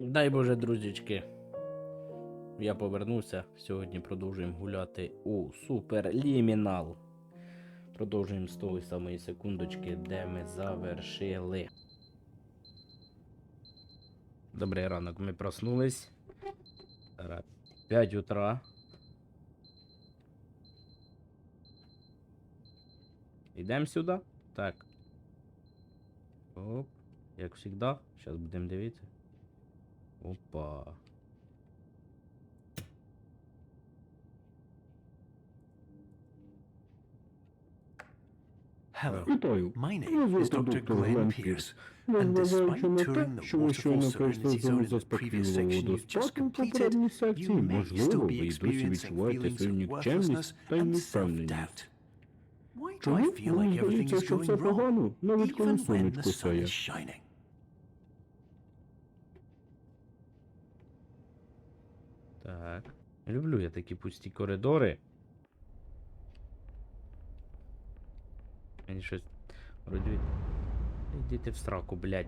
Дай Боже, друзячки. Я повернувся. Сьогодні продовжуємо гуляти у Супер Лімінал. Продовжуємо з тої самої секундочки, де ми завершили. Добрий ранок, ми проснулись. 5 утра. Йдемо сюди? Так. Оп. Як завжди. Зараз будемо дивитися. Опа. Hello, Вітаю. my name Мене is звати Dr. доктор Glenn Глен Pierce, Пірс. and Незважаючи despite на touring те, the що ви щойно waterfall пройшли serenity зону zone in the previous заспокійливого section you've just водоспаду в completed, попередній you секції, may можливо, still ви be й досі experiencing відчуваєте feelings свою of нікчемність worthlessness та and невпевненість. self-doubt. Why do Чому I feel вам like everything здається, is що все going wrong, погано, навіть коли even when the сонечко sun сяє? is shining? Так. Люблю я такі пусті коридори. Мені щось. Вроді. Йдіть в сраку, блядь.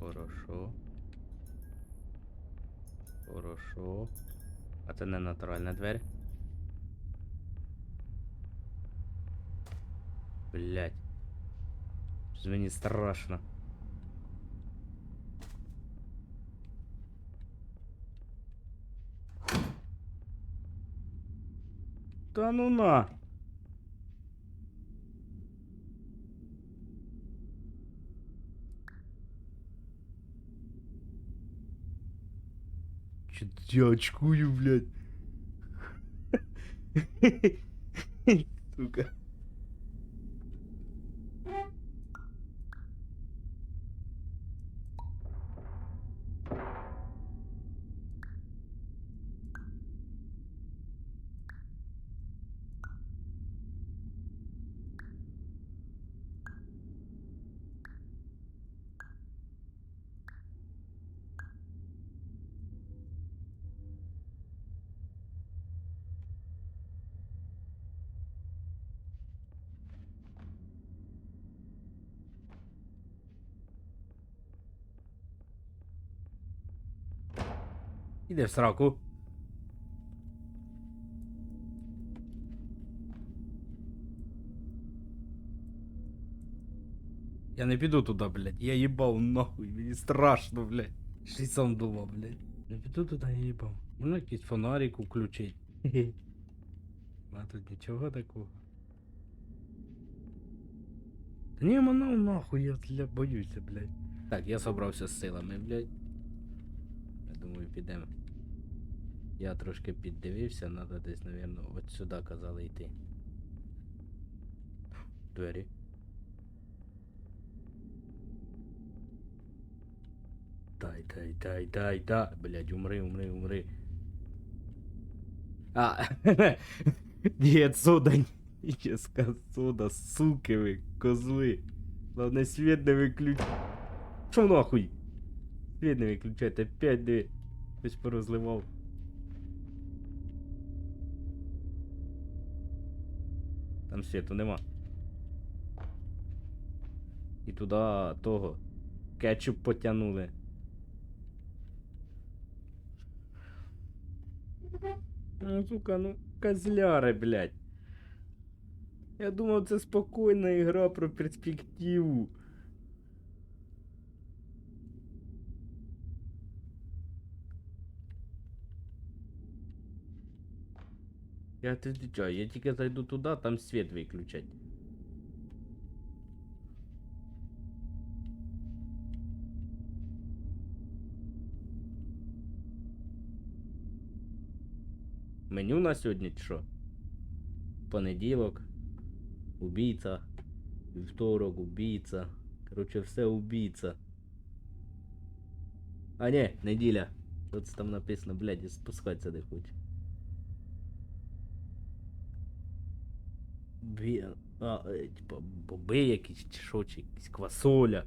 Хорошо. Хорошо. А це не натуральна двері. Блять. Мені страшно. Та ну на. Чё я очкую, блядь? Сука. Іди в сраку. Я не піду туди, блядь. Я їбав нахуй, мені страшно, блядь. Й сам думав, блядь. Не піду туди, я їбав. Можна якийсь фонарик включить. А тут нічого такого. Та ні, манав нахуй, я бля, боюся, блядь. Так, я собрався з силами, блядь. Я думаю, підемо. Я трошки піддивився, треба десь, напевно, от сюди казали йти. Двері. Дай, дай, дай, дай, дай. Блядь, умри, умри, умри. А, нет, сода, неческа сода, суки ви, козли. Главное, свет не виключ... Шо нахуй? Свет не виключайте, опять диви. Хтось порозливав. Там світу нема. І туди того. Кетчуп потягнули. Ну, сука, ну, козляри, блядь. Я думав, це спокійна ігра про перспективу. Я ти ти чо, я тільки зайду туди, там світ виключать. Меню на сьогодні чи що? Понеділок. Убійця. Вівторок, убійця. Короче, все убійця. А не, неділя. Що це там написано, блядь, і спускатися не хоче. Бі... А, е, типа, боби якісь, чи що, чи якісь квасоля.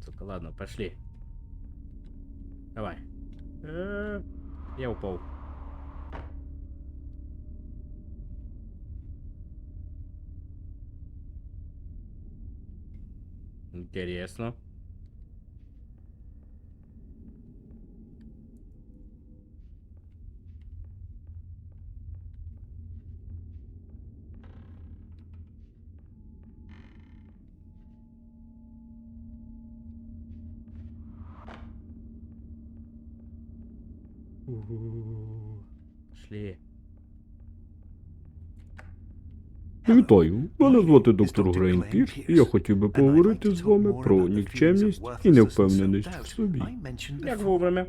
Сука, ладно, пошли. Давай. Е, Я упав. Интересно. Угу. Вітаю, мене звати доктор Грейнпіс, і я хотів би поговорити з вами про нікчемність і невпевненість в собі. Як вовремя.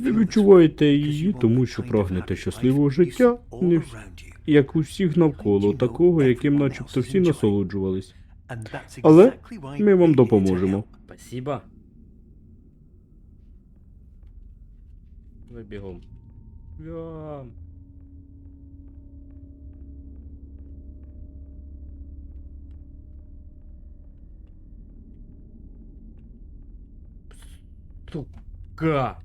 Ви відчуваєте її, тому що прагнете щасливого життя, не як у всіх навколо, такого, яким начебто всі насолоджувались. Але Ми вам допоможемо. Спасибо. Давай бегом. Бегом. Сука.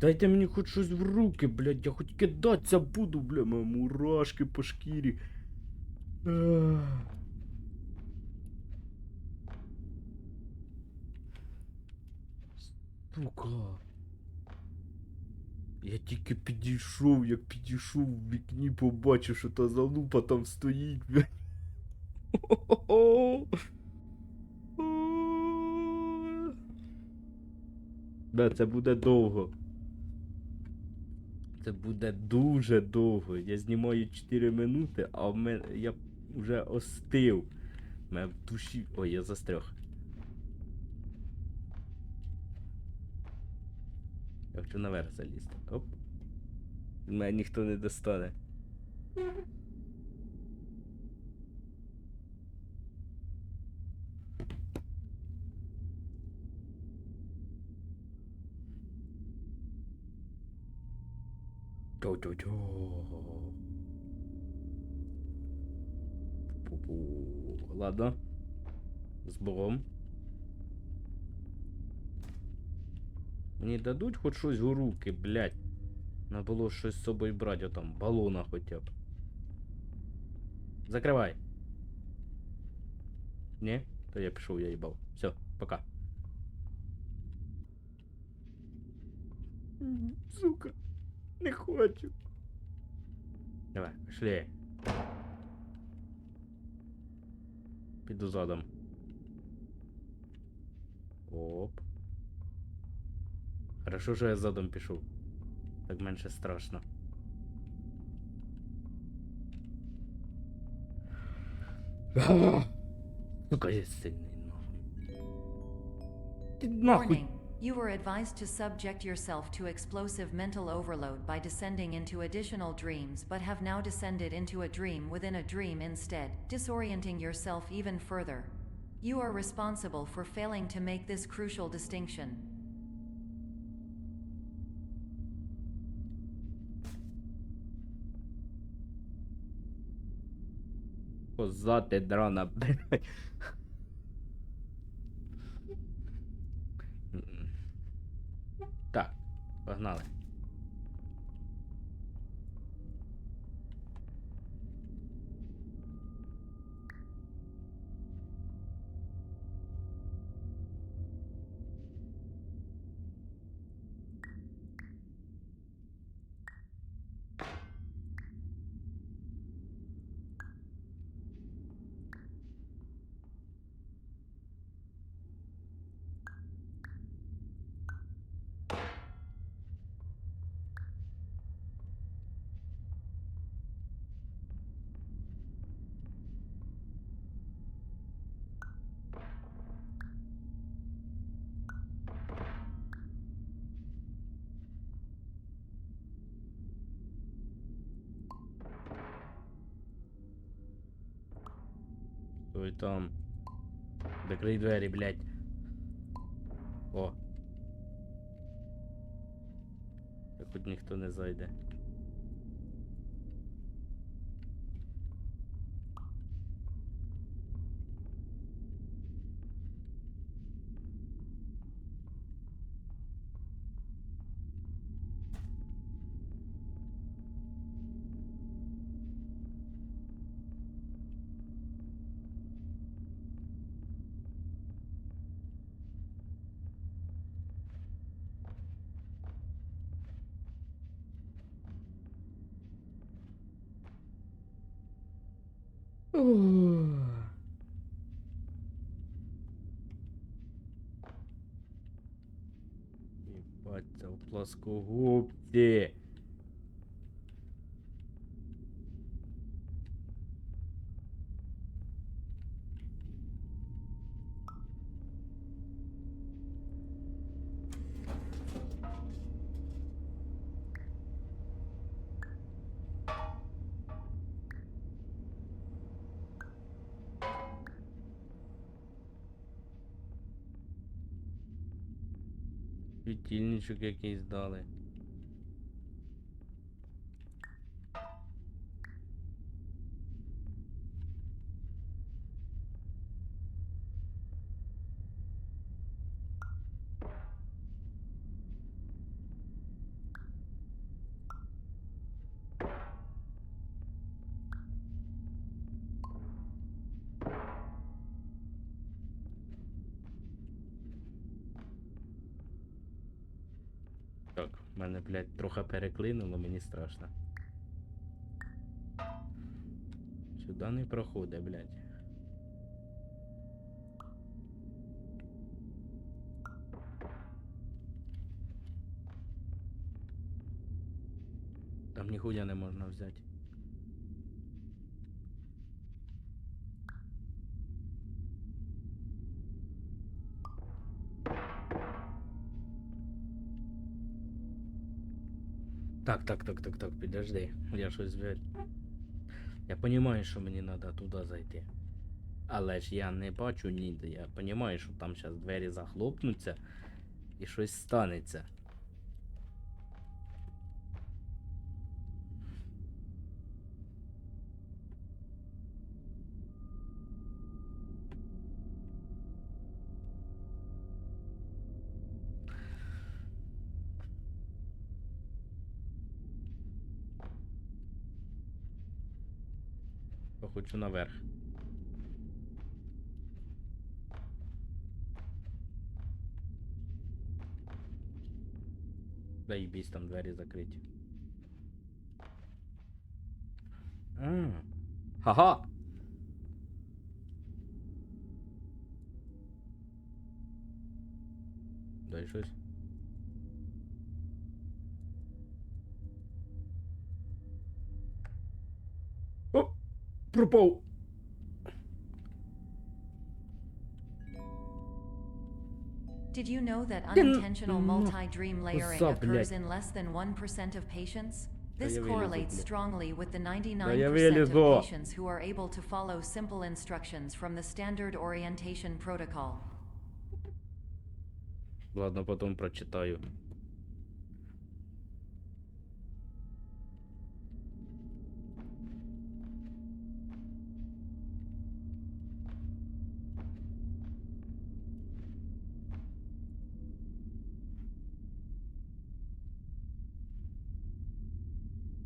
Дайте мені хоч щось в руки, блядь, я хоч кидатися буду, бля, мурашки по шкірі. Ах. Сука. Я тільки підійшов, як підійшов в вікні, побачив, що та залупа там стоїть. Хо-хо-хо. Це буде довго. Це буде дуже довго. Я знімаю 4 минути, а в мене я вже остив. У мене в душі. Ой, я застряг. Я хочу наверх залізти. Оп. Мене ніхто не достане. Тю-тю-тю. Ладно. З Богом. Мені дадуть хоч щось у руки, блядь. Надо було щось з собою брати, там, балона хоча б. Закривай. Ні? То я пішов, я їбав. Все, пока. М, Сука. Не хочу. Давай, пішли. Піду задом. Хорошо, що я задом пішов. Так менше страшно. Сука, я сильний нахуй. Ти нахуй. Warning. You were advised to subject yourself to explosive mental overload by descending into additional dreams, but have now descended into a dream within a dream instead, disorienting yourself even further. You are responsible for failing to make this crucial distinction. Коза ти дрона, блядь. Так, погнали. Стой там. Закрий двері, блядь. О. Так хоч ніхто не зайде. Єбать, у плоскогубці. Світильничок якийсь дали. Мене, блядь, трохи переклинуло, мені страшно. Сюди не проходить, блядь. Там ніхуя не можна взяти. Так, так, так, так, так, підожди. Я щось блядь. Я розумію, що мені треба туди зайти. Але ж я не бачу ніде. Я розумію, що там зараз двері захлопнуться і щось станеться. Я хочу наверх. Да їбісь там двері закриті. Ха-ха! Дай щось. Пропав! Did you know that Tin- unintentional no. multi-dream layering up, occurs блядь? in less than 1% of patients? Да This я вылезу, correlates блядь. strongly with the 99% я of вылезу. patients who are able to follow simple instructions from the standard orientation protocol. Ладно, потом прочитаю.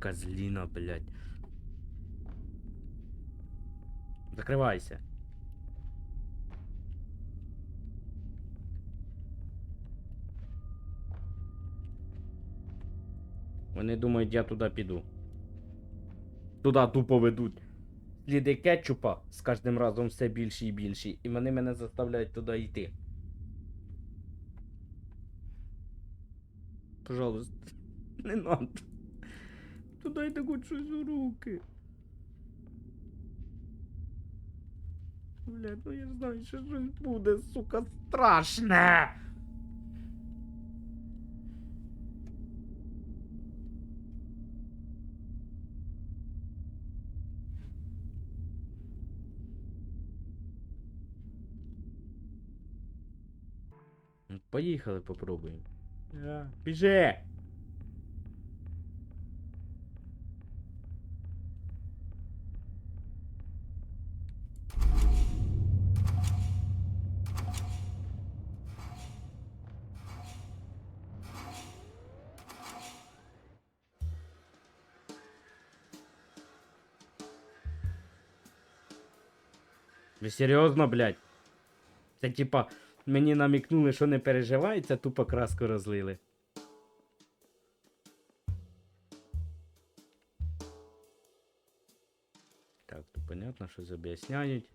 Козлина, блядь. Закрывайся. Вони думають, я туди піду. Туди тупо ведуть. Сліди кетчупа з кожним разом все більші і більші, і вони мене заставляють туди йти. Пожалуйста, не надо. Туди йде хоч щось у руки. Блядь, ну я ж знаю, що щось буде, сука, страшне. Поїхали, попробуємо. Біжи! Ви серйозно, блядь? Це типа, мені намікнули, що не переживай, це тупо краску розлили. Так, то понятно. щось об'ясняють.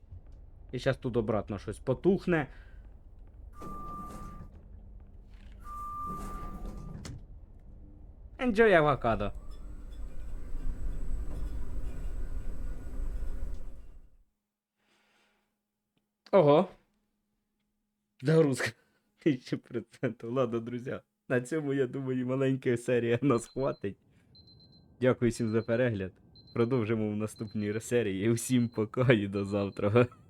І зараз тут обратно щось потухне. Enjoy авокадо. Ого. Загрузка. 1000%. Ладно, друзі. На цьому, я думаю, маленька серія нас хватить. Дякую всім за перегляд. Продовжимо в наступній серії. Усім пока і до завтра.